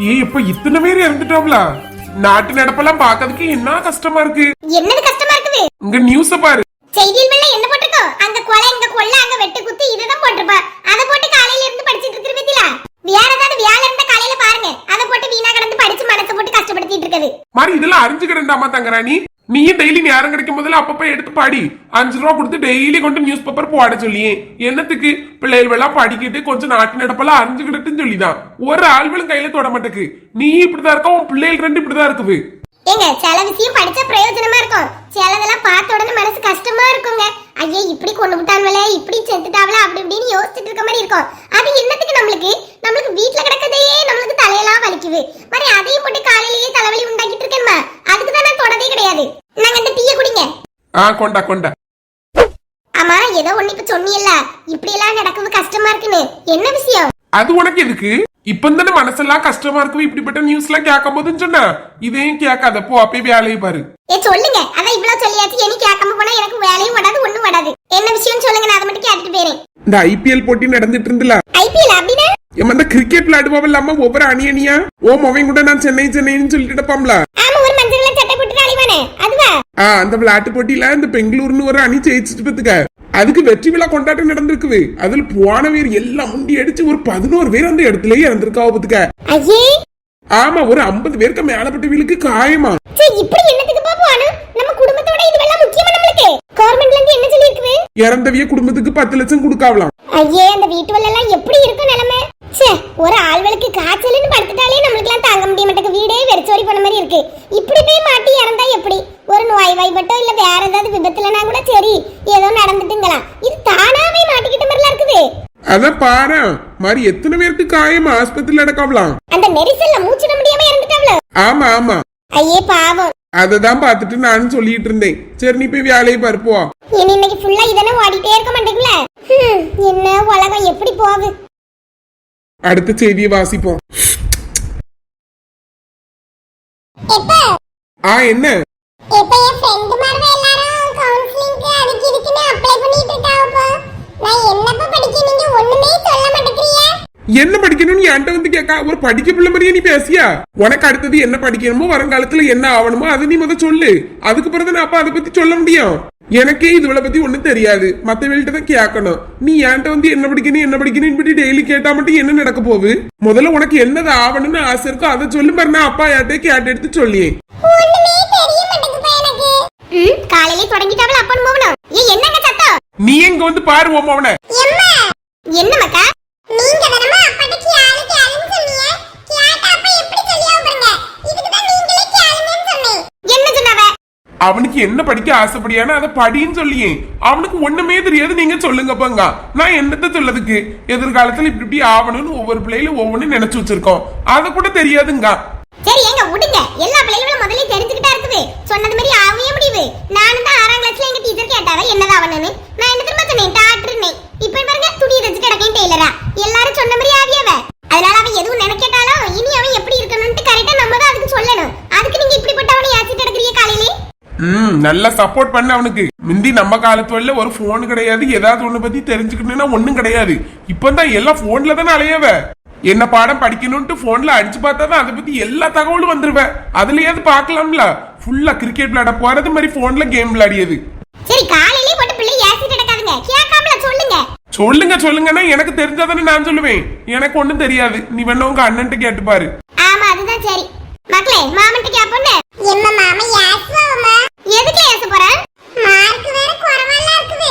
ஏ இப்ப இத்தனை பேர் இறந்துட்டோம்ல? நாட்டு நடப்பெல்லாம் பாக்கிறதுக்கு என்ன கஷ்டமா இருக்கு? என்னது கஷ்டமா இருக்குது? இங்க நியூஸ பாரு. செய்தியில் மேல என்ன போட்டிருக்கோம் அங்க கொலை இங்க கொள்ள அங்க வெட்டு குத்து இதுதான் போட்டிருப்பா அதை போட்டு காலையில இருந்து படிச்சிட்டு இருக்கிற பத்தியா வேற ஏதாவது வேலை இருந்தா காலையில பாருங்க. அதை போட்டு வீணா கடந்து படிச்சு மனசை போட்டு கஷ்டப்படுத்திட்டு இருக்குது. மாதிரி இதெல்லாம் அறிஞ்சுக்கிறேன்டாமா தங்கராணி? நீயும் டெய்லி நேரம் கிடைக்கும் போதுல அப்பப்ப எடுத்து பாடி. அஞ்சு ரூபா கொடுத்து டெய்லி கொண்டு நியூஸ் பேப்பர் போட சொல்லியே. என்னத்துக்கு? பிள்ளைகள் எல்லாம் படிக்கிட்டு கொஞ்சம் நாட்டு நடப்பெல்லாம் அறிஞ்சுக்கிட்டுன்னு சொல்லிதான். ஒரு ஆள்களும் கையில தொட மாட்டேக்கு. நீ இப்படிதான் இருக்க உன் பிள்ளைகள் ரெண்டு இப்படிதான் இருக்குது. ஏங்க சில விஷயம் படிச்சா பிரயோஜனமா இருக்கும். சிலதெல்லாம் பார்த்த உடனே மனசு கஷ்டமா இருக்குங்க. ஐயே இப்படி கொண்டு விட்டாங்களே இப்படி செத்துட்டாவல அப்படி இப்படின்னு யோசிச்சுட்டு இருக்க மாதிரி இருக்கும். அது என்னத்துக்கு நம்மளுக்கு? நம்மளுக்கு வீட்டுல கிடக்கதே நம்மளுக்கு தலையெல்லாம் வலிக்குது. மாதிரி அதையும் போட்டு காலையிலேயே தலைவலி உண்டாக்கிட்டு இருக்கேன்மா அதுக்கு தான் நான் தொடதே கிடையாது நாங்க இந்த டீயை குடிங்க ஆ கொண்டா கொண்டா. ஆமா ஏதோ ஒண்ணு இப்ப சொன்னியல்ல. இப்படி எல்லாம் நடக்குது கஷ்டமா இருக்குன்னு. என்ன விஷயம்? அது உனக்கு எதுக்கு? இப்ப தானே மனசெல்லாம் கஷ்டமா இருக்கும் இப்படிப்பட்ட நியூஸ் எல்லாம் கேட்கும் போதுன்னு சொன்ன. இதையும் கேட்காத. போ அப்பயே வேலையை பாரு. ஏ சொல்லுங்க. அதான் இவ்வளவு சொல்லியாச்சு. இனி கேட்காம போனா எனக்கு வேலையும் வராது ஒண்ணும் வராது. என்ன விஷயம் சொல்லுங்க. நான் அதை மட்டும் கேட்டுட்டு போறேன் இந்த ஐபிஎல் போட்டி நடந்துட்டு இருந்துல. ஐபிஎல் அப்படின்னா? ஏமா இந்த கிரிக்கெட் விளையாடுவோம் இல்லாம ஒவ்வொரு அணி அணியா? ஓ மொவன் கூட நான் சென்னை சென்னைன்னு சொல்லிட்டு இருப்பாம்ல ஆமா ஒரு மஞ்சள் ஆ அந்த விளையாட்டு போட்டியில இந்த பெங்களூர்னு ஒரு அணி ஜெயிச்சுட்டு பத்துக்க அதுக்கு வெற்றி விழா கொண்டாட்டம் நடந்திருக்குது. அதுல போன பேர் எல்லாம் முண்டி அடிச்சு ஒரு பதினோரு பேர் அந்த இடத்துலயே இறந்திருக்கா பத்துக்க ஆமா ஒரு ஐம்பது பேருக்கு மேலப்பட்டவங்களுக்கு காயமா. சரி இப்படி என்னத்துக்கு பா போகணும் நம்ம குடும்பத்தோட இதுவெல்லாம் முக்கியமா நம்மளுக்கு. கவர்மெண்ட்ல இருந்து என்ன சொல்லி இருக்குது இறந்தவிய குடும்பத்துக்கு பத்து லட்சம் கொடுக்காவலாம். ஐயே அந்த வீட்டு எல்லாம் எப்படி இருக்கும் நிலைமை? ச்சே ஒரு ஆள்களுக்கு காய்ச்சல்னு படுத்துட்டாலே நம்மளுக்குலாம் தாங்க முடிய மாட்டேங்குது. வீடே வெறிச்சோடி போன மாதிரி இருக்கு. இப்படி போய் மாட்டி இறந்தா எப்படி? ஒரு நோய் வாய்ப்பட்டோ இல்ல வேற ஏதாவது விபத்துலனா கூட சரி ஏதோ நடந்துட்டுங்களாம் இது தானாவே மாட்டிக்கிட்ட மாதிரிலாம் இருக்குது. அதான் பாரு மாதிரி எத்தனை பேருக்கு காயம் ஆஸ்பத்திரியில அடக்காவலாம் அந்த நெரிசல்ல மூச்சிட முடியாம இறந்துட்டாவ்ல ஆமா ஆமா. ஐயே பாவம். அததான் பார்த்துட்டு நானும் சொல்லிட்டு இருந்தேன். சரி நீ போய் வேலையை பருப்போ இனி இன்னைக்கு ஃபுல்லா இதெல்லாம் ஓடிட்டே இருக்க மாட்டேங்குல ஹம், என்ன உலகம் எப்படி போகுது? அடுத்த செய்தியை வாசிப்போம். ஆ என்ன? நான் என்னப்பா படிக்க நீங்க ஒண்ணுமே சொல்ல மாட்டேங்கிறீங்க என்ன படிக்கணும்னு என்கிட்ட வந்து கேட்கா ஒரு படிக்க பிள்ளை மாதிரியே நீ பேசியா? உனக்கு அடுத்தது என்ன படிக்கணுமோ வருங்காலத்துல என்ன ஆகணுமோ அதை நீ முத சொல்லு. அதுக்கு பிறகு நான் அப்ப அதை பத்தி சொல்ல முடியும். எனக்கே இதுவளை பத்தி ஒண்ணும் தெரியாது. மத்தவங்கள்ட்ட தான் கேட்கணும் நீ என்கிட்ட வந்து என்ன படிக்கணும் என்ன படிக்கணும் இப்படி டெய்லி கேட்டா மட்டும் என்ன நடக்க போகுது? முதல்ல உனக்கு என்னது ஆகணும்னு ஆசை இருக்கோ அதை சொல்லு பாரு. நான் அப்பா யார்ட்டே கேட்டு எடுத்து சொல்லியே ஒண்ணுமே தெரிய மாட்டேங்குதுப்பா எனக்கு. ம் காலையிலே தொடங்கிட்டாவல அப்பன் போகணும் ஏ என்னங்க சத்தம்? நீ எங்க வந்து பாரு ஓ மவனை எம்மா என்ன மக்கா நீங்க தானமா அப்பாட்ட கேளு கேளுன்னு சொன்னீங்க கேட்டா அப்ப எப்படி சொல்லியா பாருங்க இதுக்கு தான் நீங்களே கேளுங்கன்னு சொன்னேன் என்ன சொன்னவ அவனுக்கு என்ன படிக்க ஆசைப்படியான அதை படின்னு சொல்லியே. அவனுக்கு ஒண்ணுமே தெரியாது நீங்க சொல்லுங்க பங்க. நான் என்னத்த சொல்லதுக்கு எதிர்காலத்துல இப்படி இப்படி ஆகணும்னு ஒவ்வொரு பிள்ளையில ஒவ்வொன்னு நினைச்சு வச்சிருக்கோம். அது கூட தெரியாதுங்க. சரி எங்க விடுங்க. எல்லா பிள்ளைகளும் முதல்ல தெரிஞ்சுக்கிட்டா இருக்குது சொன்னது மாதிரி ஆகவே முடியுது. நானும் தான் ஆறாம் கிளாஸ்ல எங்க டீச்சர் கேட்டாவ என்னதா அவனு நான் என்ன திரும்ப சொன்னேன் டாக்டர்னே இப்ப பாருங்க துணி தச்சு கிடக்கேன் டெய்லரா எல்லாரும் சொன்ன மாதிரி ஆவியவ அதனால அவன் எதுவும் நினைக்கட்டாலும் இனி அவன் எப்படி இருக்கணும்னு கரெக்டா நம்ம தான் அதுக்கு சொல்லணும் அதுக்கு நீங்க இப்படிப்பட்ட அவனை யாச்சிட்டு கிடக்குறீங்க காலையிலே ம் நல்லா சப்போர்ட் பண்ண அவனுக்கு. முந்தி நம்ம காலத்து வரல ஒரு போன் கிடையாது. ஏதாவது ஒண்ணு பத்தி தெரிஞ்சுக்கணும்னா ஒண்ணும் கிடையாது. இப்பதான் எல்லாம் போன்ல தானே அலையவ. என்ன பாடம் படிக்கணும்ட்டு போன்ல அடிச்சு பார்த்தா தான் அதை பத்தி எல்லா தகவலும் வந்துருவேன் அதுலயாவது பார்க்கலாம்ல. ஃபுல்லா கிரிக்கெட் விளையாட போறது மாதிரி போன்ல கேம் விளையாடியது. சரி காலையிலே போட்டு பிள்ளை யாச்சிட்டு கிடக்காதுங்க. கேட்காமல சொல்லுங்க. சொல்லுங்க சொல்லுங்கன்னா எனக்கு தெரிஞ்சாதானே நான் சொல்லுவேன். எனக்கு ஒண்ணும் தெரியாது. நீ வேணா உங்க அண்ணன்ட்ட கேட்டு பாரு. ஆமா அதுதான் சரி. மக்களே மாமன்ட்ட கேப்போன்னு எம்மா மாமா யாசுவாமா எதுக்கு யாச போற? மார்க் வேற குறவல்ல இருக்குது.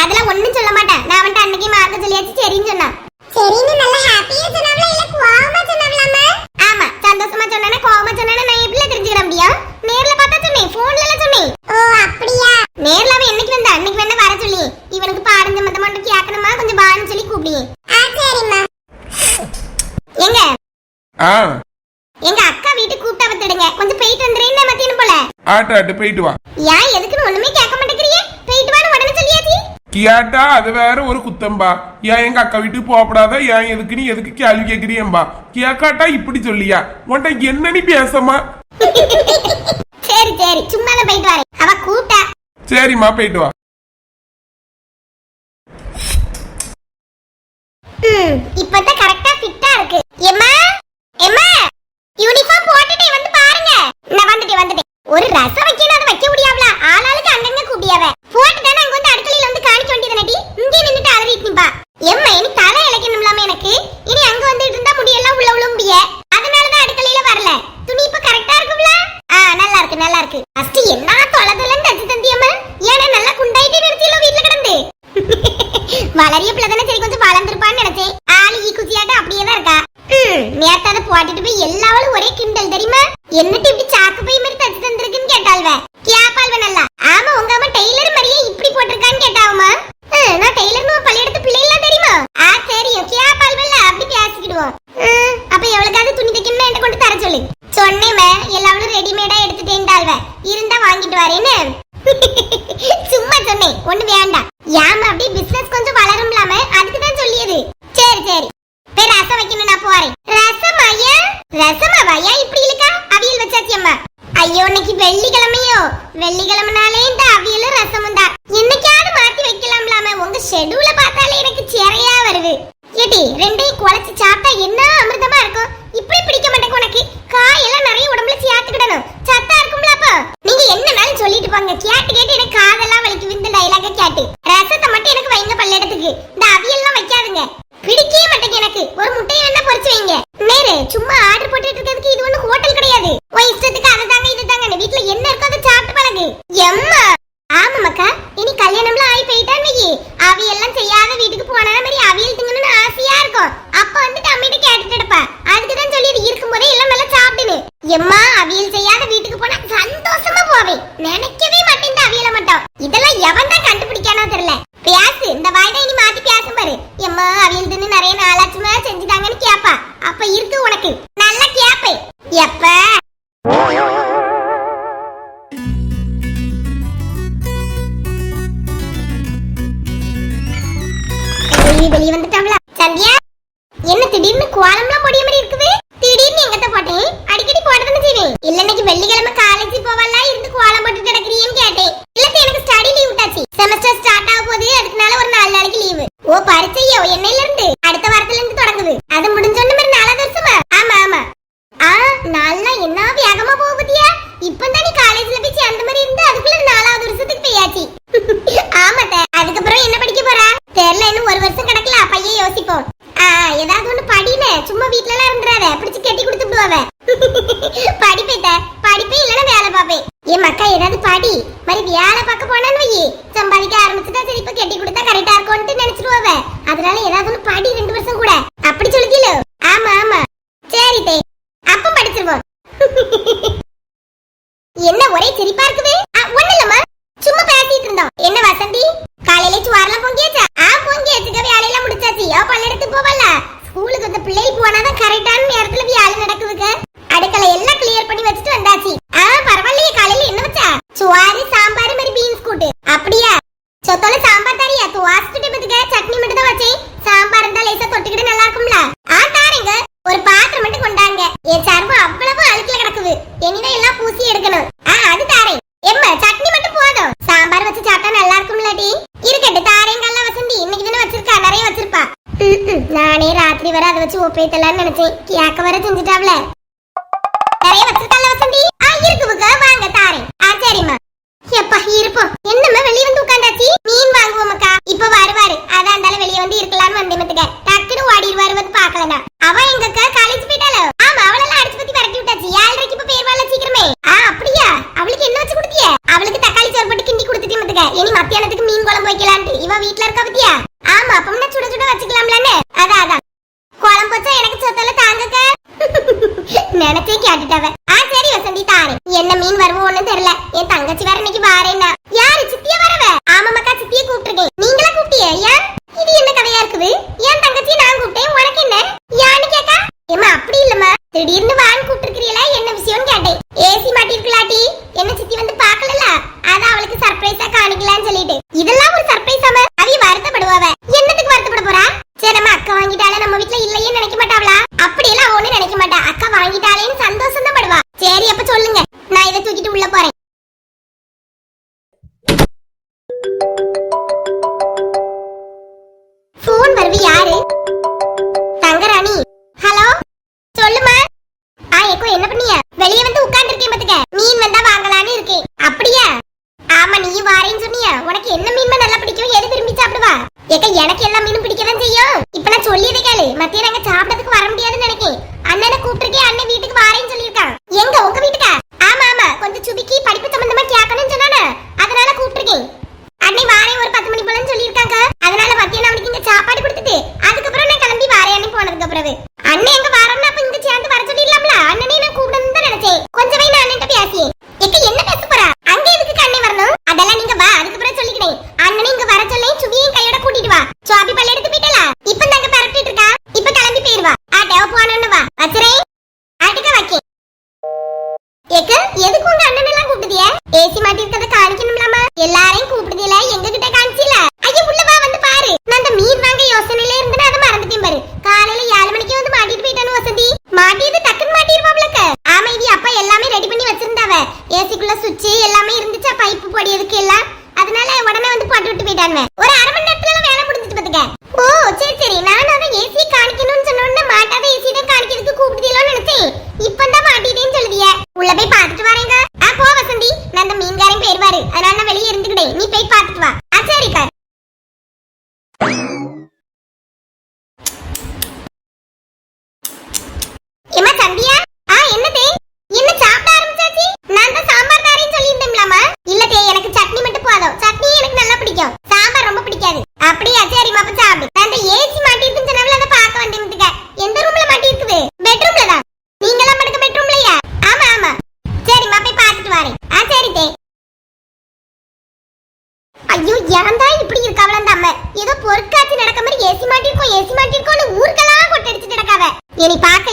அதெல்லாம் ஒண்ணும் சொல்ல மாட்டேன். நான் வந்துட்டு அன்னைக்கு மார்க் சொல்லியாச்சு சரின்னு சொன்னான். சரின்னு நல்ல ஹாப்பியா சொன்னாவல இல்ல கோவமா சொன்னாவலாமா ஆமா சந்தோஷமா சொன்னானே கோவமா சொன்னானே நான் எப்படி தெரிஞ்சுக்கிற முடியும்? நேர்ல பார்த்தா சொன்னேன் போன்ல எல்லாம் சொன்னேன். ஓ அப்படியா? நேர்ல அவன் என்னைக்கு வந்தா? அன்னைக்கு வேணா வர சொல்லி. இவனுக்கு பாடம் சம்பந்தமா கேட்கணுமா? கொஞ்சம் பான்னு சொல்லி கூப்பிடுங்க ஆ சரிம்மா. எங்க? ஆ. எங்க அக்கா வீட்டுக்கு கூப்பிட்டா வந்துடுங்க. கொஞ்சம் போயிட்டு வந்துடுறேன். மத்தியானம் போல? ஆட்டு ஆட்டு போயிட்டு வா. ஏட்டா அது வேற ஒரு குத்தம்பா. ஏன் எங்க அக்கா வீட்டுக்கு போகப்படாத? ஏன் எதுக்கு நீ எதுக்கு கேள்வி கேக்குறியம்பா? கேக்காட்டா இப்படி சொல்லியா? உன்ட்ட என்ன நீ பேசமா? சரி சரி. சும்மா போயிட்டு வரேன். அவ கூட்டா சரிம்மா போயிட்டு வா. இப்பதான் கரெக்டா ஃபிட்டா இருக்கு. எம்மா எம்மா யூனிஃபார்ம் போட்டுட்டே வந்து பாருங்க. நான் வந்துட்டேன் வந்துட்டேன். ஒரு ரசம் வைக்கணும். என்ன இப்படி பாவி. நினைக்கவே மாட்டேன் அவியல மாட்டான் இதெல்லாம் எவன் ஒப்பைத்தலான்னு நினைச்சேன். கேட்க வர செஞ்சுட்டாப்ல. அண்ணன் வீட்டுக்கு வாரேன்னு இனி பார்க்க